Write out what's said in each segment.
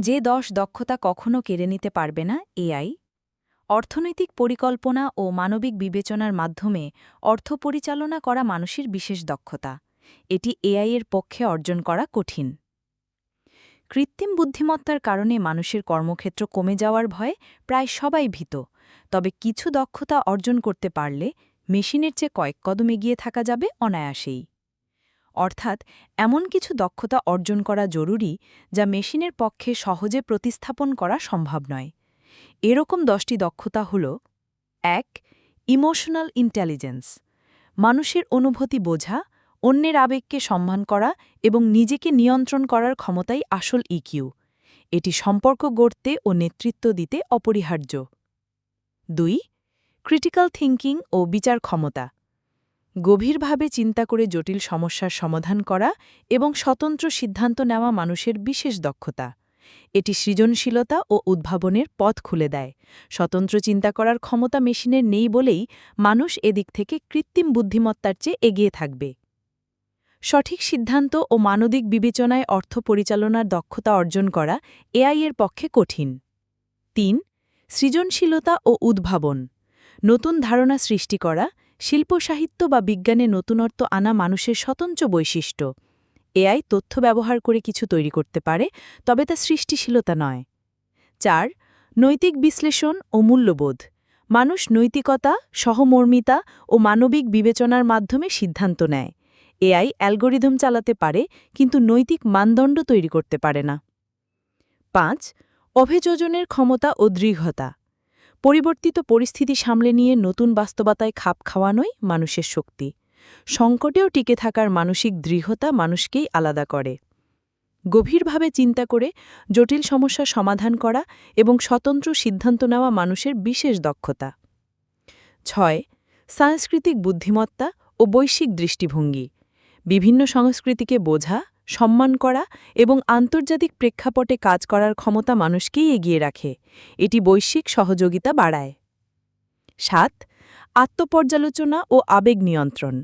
যে দশ দক্ষতা কখনো কেড়ে নিতে পারবে না এআই অর্থনৈতিক পরিকল্পনা ও মানবিক বিবেচনার মাধ্যমে অর্থ পরিচালনা করা মানুষের বিশেষ দক্ষতা। এটি এআই এর পক্ষে অর্জন করা কঠিন। কৃত্রিম বুদ্ধিমত্তার কারণে মানুষের কর্মক্ষেত্র কমে যাওয়ার ভয়ে প্রায় সবাই ভীত। তবে কিছু দক্ষতা অর্জন করতে পারলে মেশিনের চেয়ে কয়েক কদম এগিয়ে থাকা যাবে অনায়াসেই। অর্থাৎ এমন কিছু দক্ষতা অর্জন করা জরুরি যা মেশিনের পক্ষে সহজে প্রতিস্থাপন করা সম্ভব নয়। এরকম দশটি দক্ষতা হল, এক, ইমোশনাল ইন্টেলিজেন্স। মানুষের অনুভূতি বোঝা, অন্যের আবেগকে সম্মান করা এবং নিজেকে নিয়ন্ত্রণ করার ক্ষমতাই আসল ইকিউ এটি সম্পর্ক গড়তে ও নেতৃত্ব দিতে অপরিহার্য। দুই, ক্রিটিক্যাল থিঙ্কিং ও বিচার ক্ষমতা। গভীরভাবে চিন্তা করে জটিল সমস্যার সমাধান করা এবং স্বতন্ত্র সিদ্ধান্ত নেওয়া মানুষের বিশেষ দক্ষতা। এটি সৃজনশীলতা ও উদ্ভাবনের পথ খুলে দেয়। স্বতন্ত্র চিন্তা করার ক্ষমতা মেশিনের নেই বলেই মানুষ এদিক থেকে কৃত্রিম বুদ্ধিমত্তার চেয়ে এগিয়ে থাকবে। সঠিক সিদ্ধান্ত ও মানবিক বিবেচনায় অর্থ পরিচালনার দক্ষতা অর্জন করা এআই এর পক্ষে কঠিন। তিন, সৃজনশীলতা ও উদ্ভাবন। নতুন ধারণা সৃষ্টি করা শিল্প, সাহিত্য বা বিজ্ঞানে নতুনত্ব আনা মানুষের স্বতন্ত্র বৈশিষ্ট্য। এআই তথ্য ব্যবহার করে কিছু তৈরি করতে পারে, তবে তা সৃষ্টিশীলতা নয়। চার, নৈতিক বিশ্লেষণ ও মূল্যবোধ। মানুষ নৈতিকতা, সহমর্মিতা ও মানবিক বিবেচনার মাধ্যমে সিদ্ধান্ত নেয়। এআই অ্যালগোরিদম চালাতে পারে, কিন্তু নৈতিক মানদণ্ড তৈরি করতে পারে না। পাঁচ, অভিযোজনের ক্ষমতা ও দৃঢ়তা। পরিবর্তিত পরিস্থিতি সামলে নিয়ে নতুন বাস্তবতায় খাপ খাওয়ানোই মানুষের শক্তি। সংকটেও টিকে থাকার মানসিক দৃঢ়তা মানুষকেই আলাদা করে। গভীরভাবে চিন্তা করে জটিল সমস্যা সমাধান করা এবং স্বতন্ত্র সিদ্ধান্ত নেওয়া মানুষের বিশেষ দক্ষতা। ছয়, সাংস্কৃতিক বুদ্ধিমত্তা ও বৈশ্বিক দৃষ্টিভঙ্গি। বিভিন্ন সংস্কৃতিকে বোঝা সম্মান করা এবং আন্তর্জাতিক প্রেক্ষাপটে কাজ করার ক্ষমতা মানুষকেই এগিয়ে রাখে। এটি বৈশ্বিক সহযোগিতা বাড়ায়। সাত, আত্মপর্যালোচনা ও আবেগ নিয়ন্ত্রণ।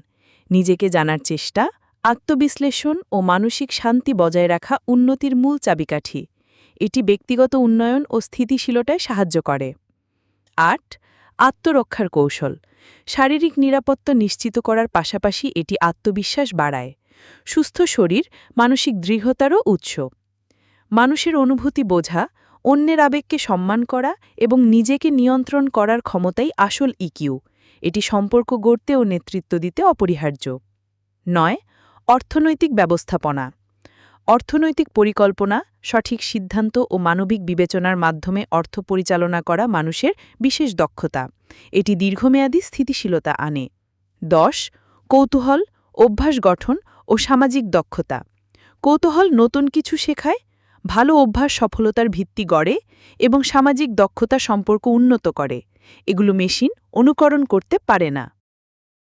নিজেকে জানার চেষ্টা, আত্মবিশ্লেষণ ও মানসিক শান্তি বজায় রাখা উন্নতির মূল চাবিকাঠি। এটি ব্যক্তিগত উন্নয়ন ও স্থিতিশীলতায় সাহায্য করে। আট, আত্মরক্ষার কৌশল। শারীরিক নিরাপত্তা নিশ্চিত করার পাশাপাশি এটি আত্মবিশ্বাস বাড়ায়। সুস্থ শরীর, মানসিক দৃঢ়তারও উৎস। মানুষের অনুভূতি বোঝা, অন্যের আবেগকে সম্মান করা এবং নিজেকে নিয়ন্ত্রণ করার ক্ষমতাই আসল ইকিউ এটি সম্পর্ক গড়তে ও নেতৃত্ব দিতে অপরিহার্য। নয়, অর্থনৈতিক ব্যবস্থাপনা। অর্থনৈতিক পরিকল্পনা, সঠিক সিদ্ধান্ত ও মানবিক বিবেচনার মাধ্যমে অর্থ পরিচালনা করা মানুষের বিশেষ দক্ষতা। এটি দীর্ঘমেয়াদী স্থিতিশীলতা আনে। দশ, কৌতূহল অভ্যাস গঠন ও সামাজিক দক্ষতা। কৌতূহল নতুন কিছু শেখায়, ভালো অভ্যাস সফলতার ভিত্তি গড়ে এবং সামাজিক দক্ষতা সম্পর্ক উন্নত করে। এগুলো মেশিন অনুকরণ করতে পারে না।